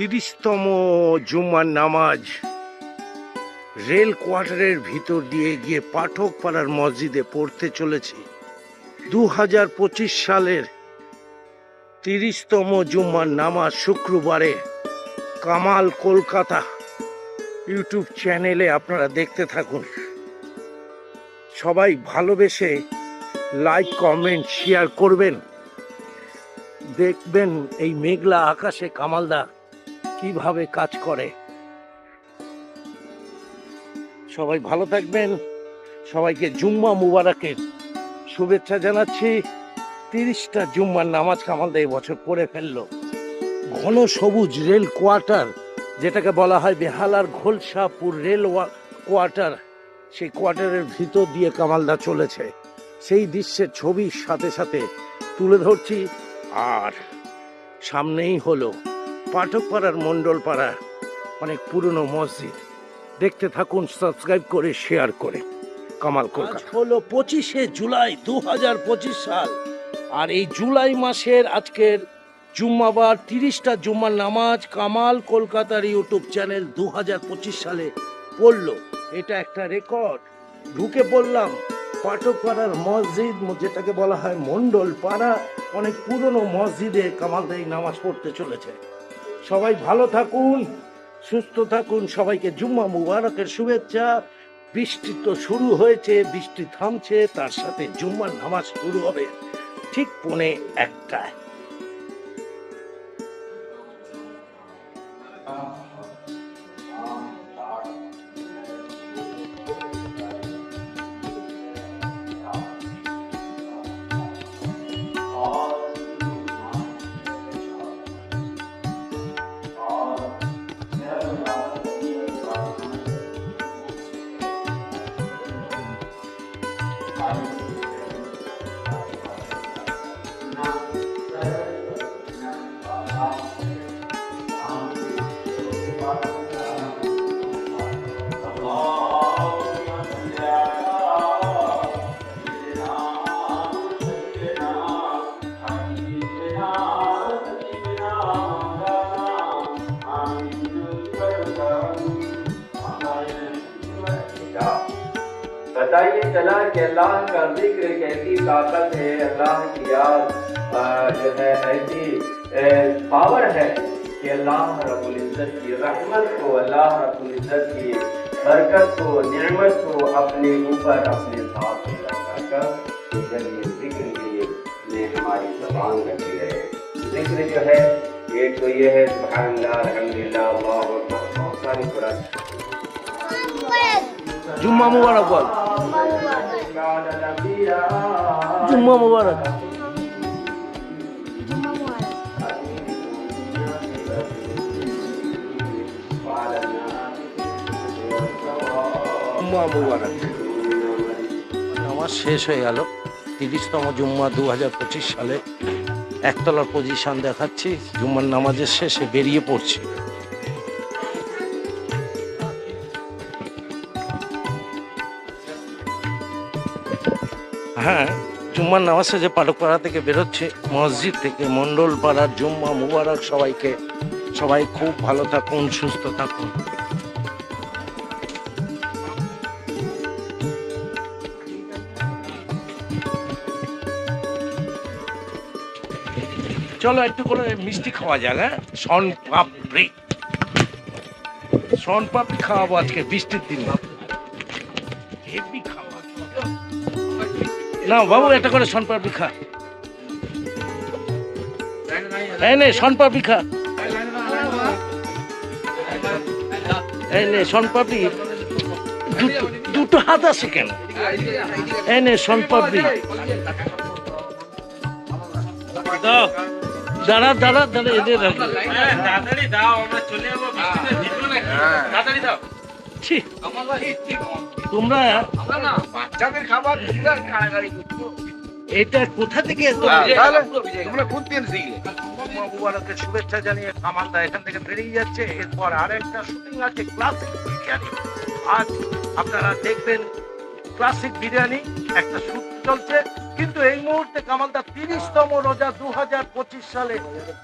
তিরিশতম জুম্মার নামাজ। রেল কোয়ার্টারের ভিতর দিয়ে গিয়ে পাঠক পাড়ার মসজিদে পড়তে চলেছি। দু হাজার পঁচিশ সালের তিরিশতম জুম্মার নামাজ শুক্রবারে কামাল কলকাতা ইউটিউব চ্যানেলে আপনারা দেখতে থাকুন। সবাই ভালোবেসে লাইক, কমেন্ট, শেয়ার করবেন। দেখবেন এই মেঘলা আকাশে কামালদা কীভাবে কাজ করে? সবাই ভালো থাকবেন। সবাইকে জুম্মা মুবারকের শুভেচ্ছা জানাচ্ছি। তিরিশটা জুম্মার নামাজ কামালদা এই বছর পড়ে ফেলল। ঘন সবুজ রেল কোয়ার্টার, যেটাকে বলা হয় বেহালার ঘোলসাপুর রেল কোয়ার্টার, সেই কোয়ার্টারের ভিতর দিয়ে কামালদা চলেছে। সেই দৃশ্যের ছবির সাথে সাথে তুলে ধরছি। আর সামনেই হলো পাঠকপাড়ার মণ্ডলপাড়া, অনেক পুরনো মসজিদ। দেখতে থাকুন সাবস্ক্রাইব করে শেয়ার করে। কামাল কলকাতা। হলো পঁচিশে জুলাই দু হাজার পঁচিশ সাল, আর এই জুলাই মাসের আজকের জুম্মাবার তিরিশটা জুম্মার নামাজ কামাল কলকাতার ইউটিউব চ্যানেল দু হাজার পঁচিশ সালে পড়ল। এটা একটা রেকর্ড ঢুকে পড়লাম, পাঠকপাড়ার মসজিদ, যেটাকে বলা হয় মন্ডল পাড়া অনেক পুরনো মসজিদে কামালদাই নামাজ পড়তে চলেছে। সবাই ভালো থাকুন, সুস্থ থাকুন, সবাইকে জুম্মা মুবারকের শুভেচ্ছা। বৃষ্টি তো শুরু হয়েছে, বৃষ্টি থামছে, তার সাথে জুম্মার নামাজ শুরু হবে। ঠিক পনে একটায়। Senhor. बताइए, चला कि अल्लाह का ज़िक्र एक ऐसी ताकत है? अल्लाह की याद जो है ऐसी पावर है कि अल्लाह रब्बुल इज़्ज़त की रहमत को अल्लाह रब्बुल इज़्ज़त की बरकत को नियमत को अपने ऊपर अपने साथ ये ज़िक्र के लिए हमारी जबान रखी है। ज़िक्र जो है, एक तो ये है सारी कुरान জুম্মা মুবারক বল। জুম্মা মুবারক। জুম্মা মুবারক। নামাজ শেষ হয়ে গেল। তিরিশতম জুম্মা দু হাজার পঁচিশ সালে একতলার পজিশন দেখাচ্ছি। জুম্মার নামাজের শেষে বেরিয়ে পড়ছি। হ্যাঁ জুম্মার নামাজ শেষে পাঠকপাড়া থেকে বেরোচ্ছে, মসজিদ থেকে মন্ডল পাড়ার জুম্মা মুবারক সবাইকে। সবাই খুব ভালো থাকুন, সুস্থ থাকুন। চলো একটু করে মিষ্টি খাওয়া যাক হ্যাঁ? শন পাপড়ি। শন পাপড়ি খাওয়াবো আজকে, বৃষ্টির দিন দিনে। না বাবু একটা করে শন পাপড়ি খা এই নে শন পাপড়ি খা এই নে শন পাপড়ি দুটো দুটো হাত আছে কেন? এই নে শন পাপড়ি দাঁড়া দাঁড়া দাঁড়া এদের রাখি। তাড়াতাড়ি দাও আমরা চলে যাব নাকি? তাড়াতাড়ি দাও। তোমরা বাচ্চাদের খাবার করছ এটা কোথা থেকে তোমরা কোন দিন শিখলে। মুবারকের শুভেচ্ছা জানিয়ে কামালদা এখান থেকে বেরিয়ে যাচ্ছে। এরপর আর একটা শুটিং আছে ক্লাসিক বিরিয়ানি। আজ আপনারা দেখবেন ক্লাসিক বিরিয়ানি একটা সূত্র চলছে। কিন্তু এই মুহূর্তে কামালদা তিরিশতম রোজা দু হাজার পঁচিশ সালে।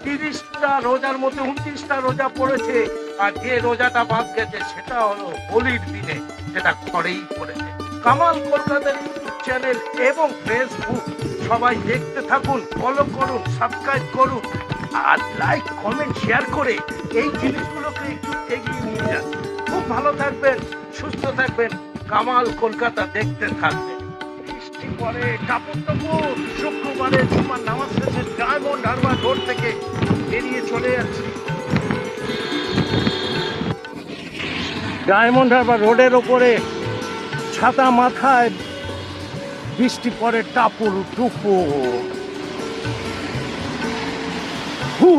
তিরিশটা রোজার মধ্যে উনত্রিশটা রোজা পড়েছে। আর যে রোজাটা বাদ গেছে, সেটা হলো হোলির দিনে। সেটা ঘরেই পড়েছে। কামাল কলকাতার ইউটিউব চ্যানেল এবং ফেসবুক। সবাই দেখতে থাকুন ফলো করুন সাবস্ক্রাইব করুন। আর লাইক কমেন্ট শেয়ার করে এই জিনিসগুলোকে একটু এগিয়ে নিয়ে যান। খুব ভালো থাকবেন, সুস্থ থাকবেন। কামাল কলকাতা দেখতে থাকবেন। পরে কাপড় টাপড় শুক্রবারে তোমার নামাজ শেষে ডায়মন্ড হারবার রোড থেকে বেরিয়ে চলে যাচ্ছি ডায়মন্ড হারবার রোডের ওপরে ছাতা মাথায় বৃষ্টি পরে টাপুর টুপুর হু।